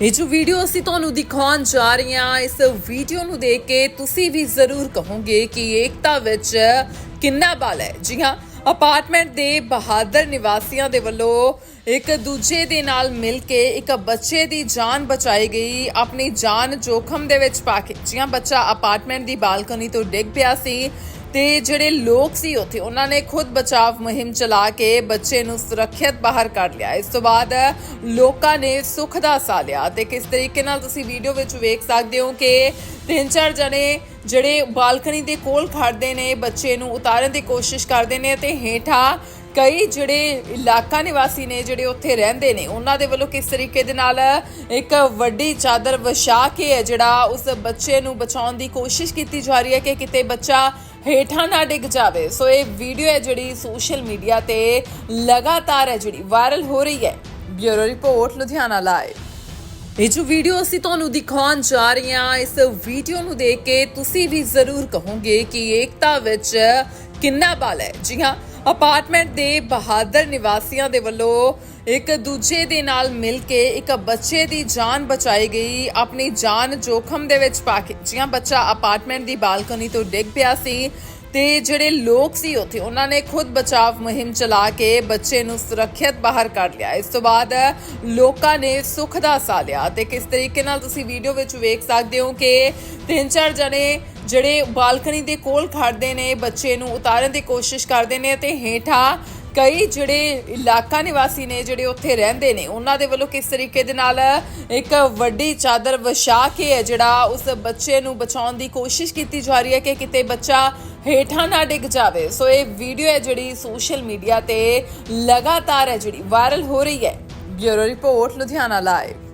ਇਹ ਜੋ ਵੀਡੀਓ ਅਸੀਂ ਤੁਹਾਨੂੰ ਦਿਖਾਉਣ ਜਾ ਰਹੇ ਹਾਂ, ਇਸ ਵੀਡੀਓ ਨੂੰ ਦੇਖ ਕੇ ਤੁਸੀਂ ਵੀ ਜ਼ਰੂਰ ਕਹੋਗੇ ਕਿ ਏਕਤਾ ਵਿੱਚ ਕਿੰਨਾ ਬਲ ਹੈ। ਜੀ ਹਾਂ, ਅਪਾਰਟਮੈਂਟ ਦੇ ਬਹਾਦਰ ਨਿਵਾਸੀਆਂ ਦੇ ਵੱਲੋਂ ਇੱਕ ਦੂਜੇ ਦੇ ਨਾਲ ਮਿਲ ਕੇ ਇੱਕ ਬੱਚੇ ਦੀ ਜਾਨ ਬਚਾਈ ਗਈ, ਆਪਣੀ ਜਾਨ ਜੋਖਮ ਦੇ ਵਿੱਚ ਪਾ ਕੇ। ਜੀ ਬੱਚਾ ਅਪਾਰਟਮੈਂਟ ਦੀ ਬਾਲਕਨੀ ਤੋਂ ਡਿੱਗ ਪਿਆ ਸੀ। ਤੇ ਜਿਹੜੇ ਲੋਕ ਸੀ ਉੱਥੇ, ਉਹਨਾਂ ਨੇ ਖੁਦ ਬਚਾਵ ਮੁਹਿੰਮ ਚਲਾ ਕੇ ਬੱਚੇ ਨੂੰ ਸੁਰੱਖਿਅਤ ਬਾਹਰ ਕੱਢ ਲਿਆ। ਇਸ ਤੋਂ ਬਾਅਦ ਲੋਕਾਂ ਨੇ ਸੁੱਖ ਦਾ ਸਾਹ ਲਿਆ ਤੇ ਕਿਸ ਤਰੀਕੇ ਨਾਲ ਤੁਸੀਂ ਵੀਡੀਓ ਵਿੱਚ ਵੇਖ ਸਕਦੇ ਹੋ ਕਿ ਤਿੰਨ ਚਾਰ ਜਣੇ ਜਿਹੜੇ ਬਾਲਕਨੀ ਦੇ ਕੋਲ ਖੜਦੇ ਨੇ, ਬੱਚੇ ਨੂੰ ਉਤਾਰਨ ਦੀ ਕੋਸ਼ਿਸ਼ ਕਰਦੇ ਨੇ ਤੇ ਹੇਠਾਂ ਕਈ ਜਿਹੜੇ ਇਲਾਕਾ ਨਿਵਾਸੀ ਨੇ ਜਿਹੜੇ ਉੱਥੇ ਰਹਿੰਦੇ ਨੇ, ਉਹਨਾਂ ਦੇ ਵੱਲੋਂ ਕਿਸ ਤਰੀਕੇ ਦੇ ਨਾਲ ਇੱਕ ਵੱਡੀ ਚਾਦਰ ਵਿਛਾ ਕੇ ਹੈ, ਜਿਹੜਾ ਉਸ ਬੱਚੇ ਨੂੰ ਬਚਾਉਣ ਦੀ ਕੋਸ਼ਿਸ਼ ਕੀਤੀ ਜਾ ਰਹੀ ਹੈ ਕਿ ਕਿਤੇ ਬੱਚਾ ਹੇਠਾਂ ਨਾ ਡਿੱਗ ਜਾਵੇ। ਸੋ ਇਹ ਵੀਡੀਓ ਹੈ ਜਿਹੜੀ ਸੋਸ਼ਲ ਮੀਡੀਆ ਤੇ ਲਗਾਤਾਰ ਹੈ, ਜਿਹੜੀ ਵਾਇਰਲ ਹੋ ਰਹੀ ਹੈ। Bureau report, Ludhiana live. ਇਹ ਜੋ ਵੀਡੀਓ ਅਸੀਂ ਤੁਹਾਨੂੰ ਦਿਖਾਉਣ ਜਾ ਰਹੇ ਹਾਂ, ਇਸ ਵੀਡੀਓ ਨੂੰ ਦੇਖ ਕੇ ਤੁਸੀਂ ਵੀ ਜ਼ਰੂਰ ਕਹੋਗੇ ਕਿ ਏਕਤਾ ਵਿੱਚ ਕਿੰਨਾ ਬਲ ਹੈ। ਜੀ ਹਾਂ ਅਪਾਰਟਮੈਂਟ ਦੇ ਬਹਾਦਰ ਨਿਵਾਸੀਆਂ ਦੇ ਵੱਲੋਂ ਇੱਕ ਦੂਜੇ ਦੇ ਨਾਲ ਮਿਲ ਕੇ ਇੱਕ ਬੱਚੇ ਦੀ ਜਾਨ ਬਚਾਈ ਗਈ। ਆਪਣੀ ਜਾਨ ਜੋਖਮ ਦੇ ਵਿੱਚ ਪਾ ਕੇ ਜੀ ਬੱਚਾ ਅਪਾਰਟਮੈਂਟ ਦੀ ਬਾਲਕਨੀ ਤੋਂ ਡਿੱਗ ਪਿਆ ਸੀ ਤੇ ਜਿਹੜੇ ਲੋਕ ਸੀ ਉੱਥੇ, ਉਹਨਾਂ ਨੇ ਖੁਦ ਬਚਾਵ ਮੁਹਿੰਮ ਚਲਾ ਕੇ ਬੱਚੇ ਨੂੰ ਸੁਰੱਖਿਅਤ ਬਾਹਰ ਕੱਢ ਲਿਆ। ਇਸ ਤੋਂ ਬਾਅਦ ਲੋਕਾਂ ਨੇ ਸੁੱਖ ਦਾ ਸਾਹ ਲਿਆ ਤੇ ਕਿਸ ਤਰੀਕੇ ਨਾਲ ਤੁਸੀਂ ਵੀਡੀਓ ਵਿੱਚ ਵੇਖ ਸਕਦੇ ਹੋ ਕਿ ਤਿੰਨ ਚਾਰ ਜਣੇ ਜਿਹੜੇ ਬਾਲਕਨੀ ਦੇ ਕੋਲ ਖੜਦੇ ਨੇ, ਬੱਚੇ ਨੂੰ ਉਤਾਰਨ ਦੀ ਕੋਸ਼ਿਸ਼ ਕਰਦੇ ਨੇ ਤੇ ਹੇਠਾਂ ਕਈ ਜਿਹੜੇ ਇਲਾਕਾ ਨਿਵਾਸੀ ਨੇ ਜਿਹੜੇ ਉੱਥੇ ਰਹਿੰਦੇ ਨੇ, ਉਹਨਾਂ ਦੇ ਵੱਲੋਂ ਕਿਸ ਤਰੀਕੇ ਦੇ ਨਾਲ ਇੱਕ ਵੱਡੀ ਚਾਦਰ ਵਿਛਾ ਕੇ ਹੈ, ਜਿਹੜਾ ਉਸ ਬੱਚੇ ਨੂੰ ਬਚਾਉਣ ਦੀ ਕੋਸ਼ਿਸ਼ ਕੀਤੀ ਜਾ ਰਹੀ ਹੈ ਕਿ ਕਿਤੇ ਬੱਚਾ ਹੇਠਾਂ ਨਾ ਡਿੱਗ ਜਾਵੇ। ਸੋ ਇਹ ਵੀਡੀਓ ਹੈ ਜਿਹੜੀ ਸੋਸ਼ਲ ਮੀਡੀਆ ਤੇ ਲਗਾਤਾਰ ਹੈ, ਜਿਹੜੀ ਵਾਇਰਲ ਹੋ ਰਹੀ ਹੈ। Bureau report, Ludhiana live